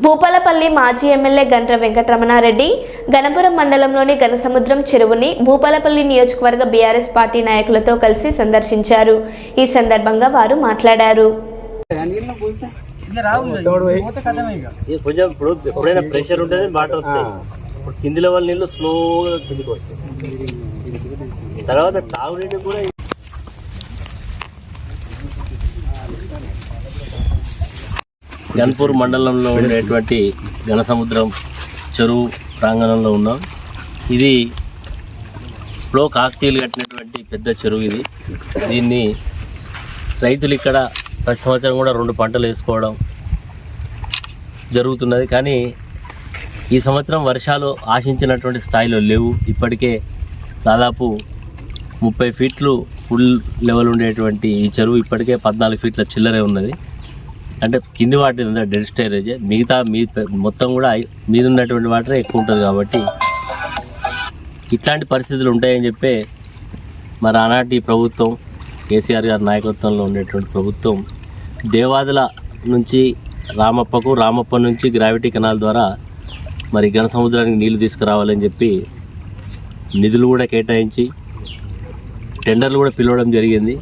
భూపాలపల్లి మాజీ ఎమ్మెల్యే గండ్ర వెంకటరమణారెడ్డి గణపురం మండలంలోని ఘనసముద్రం చెరువుని భూపాలపల్లి నియోజకవర్గ బీఆర్ఎస్ పార్టీ నాయకులతో కలిసి సందర్శించారు. ఈ సందర్భంగా వారు మాట్లాడారు. ఇది కొంచెం ప్రెషర్ ఉంటేనే వాటర్ ఇప్పుడు కింది లెవెల్ నీళ్ళు స్లోగా కిందికి వస్తాయి. తర్వాత తాగునీటి కూడా గన్పూర్ మండలంలో ఉండేటువంటి ఘనసముద్రం చెరువు ప్రాంగణంలో ఉన్నాం. ఇది లో కాకతీయులు కట్టినటువంటి పెద్ద చెరువు ఇది. దీన్ని రైతులు ఇక్కడ ప్రతి సంవత్సరం కూడా రెండు పంటలు వేసుకోవడం జరుగుతున్నది. కానీ ఈ సంవత్సరం వర్షాలు ఆశించినటువంటి స్థాయిలో లేవు. ఇప్పటికే దాదాపు ముప్పై ఫీట్లు ఫుల్ లెవెల్ ఉండేటువంటి ఈ చెరువు ఇప్పటికే పద్నాలుగు ఫీట్ల చిల్లరే ఉన్నది. అంటే కింది వాటి డెడ్ స్టోరేజ్? మిగతా మీ మొత్తం కూడా మీద ఉన్నటువంటి వాటరే ఎక్కువ ఉంటుంది కాబట్టి ఇట్లాంటి పరిస్థితులు ఉంటాయని చెప్పే మరి ఆనాటి ప్రభుత్వం కేసీఆర్ గారి నాయకత్వంలో ఉండేటువంటి ప్రభుత్వం దేవాదుల నుంచి రామప్పకు రామప్ప నుంచి గ్రావిటీ కెనాల్ ద్వారా మరి ఘన సముద్రానికి నీళ్ళు తీసుకురావాలని చెప్పి నిధులు కూడా కేటాయించి టెండర్లు కూడా పిలవడం జరిగింది.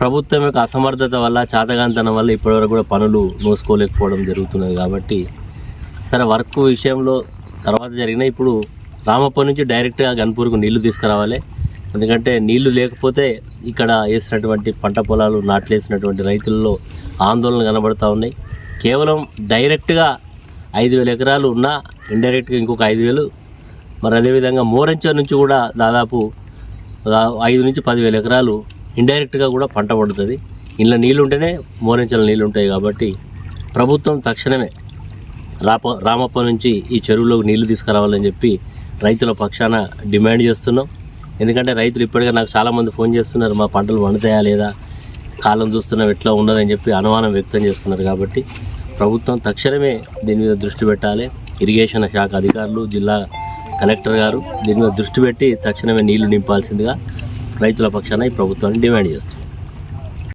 ప్రభుత్వం యొక్క అసమర్థత వల్ల చాతగాంతనం వల్ల ఇప్పటివరకు కూడా పనులు మోసుకోలేకపోవడం జరుగుతున్నది కాబట్టి సరే వర్క్ విషయంలో తర్వాత జరిగిన ఇప్పుడు రామప్ప నుంచి డైరెక్ట్గా గన్పూర్కు నీళ్ళు తీసుకురావాలి. ఎందుకంటే నీళ్ళు లేకపోతే ఇక్కడ వేసినటువంటి పంట పొలాలు నాట్లేసినటువంటి రైతుల్లో ఆందోళన కనబడుతూ ఉన్నాయి. కేవలం డైరెక్ట్గా ఐదు వేల ఎకరాలు ఉన్నా ఇండైరెక్ట్గా ఇంకొక ఐదు వేలు. మరి అదేవిధంగా మోరంచర్ నుంచి కూడా దాదాపు ఐదు నుంచి పదివేల ఎకరాలు ఇండైరెక్ట్గా కూడా పంట పడుతుంది. ఇంట్లో నీళ్ళు ఉంటేనే మోరించల నీళ్ళు ఉంటాయి కాబట్టి ప్రభుత్వం తక్షణమే రాప రామప్ప నుంచి ఈ చెరువులోకి నీళ్ళు తీసుకురావాలని చెప్పి రైతుల పక్షాన డిమాండ్ చేస్తున్నాం. ఎందుకంటే రైతులు ఇప్పటికే నాకు చాలామంది ఫోన్ చేస్తున్నారు మా పంటలు వండుతాయా లేదా? కాలం చూస్తున్నాం ఎట్లా ఉండదని చెప్పి అనుమానం వ్యక్తం చేస్తున్నారు కాబట్టి ప్రభుత్వం తక్షణమే దీని మీద దృష్టి పెట్టాలి. ఇరిగేషన్ శాఖ అధికారులు జిల్లా కలెక్టర్ గారు దీని మీద దృష్టి పెట్టి తక్షణమే నీళ్ళు నింపాల్సిందిగా రైతుల పక్షాన ఈ ప్రభుత్వాన్ని డిమాండ్ చేస్తుంది.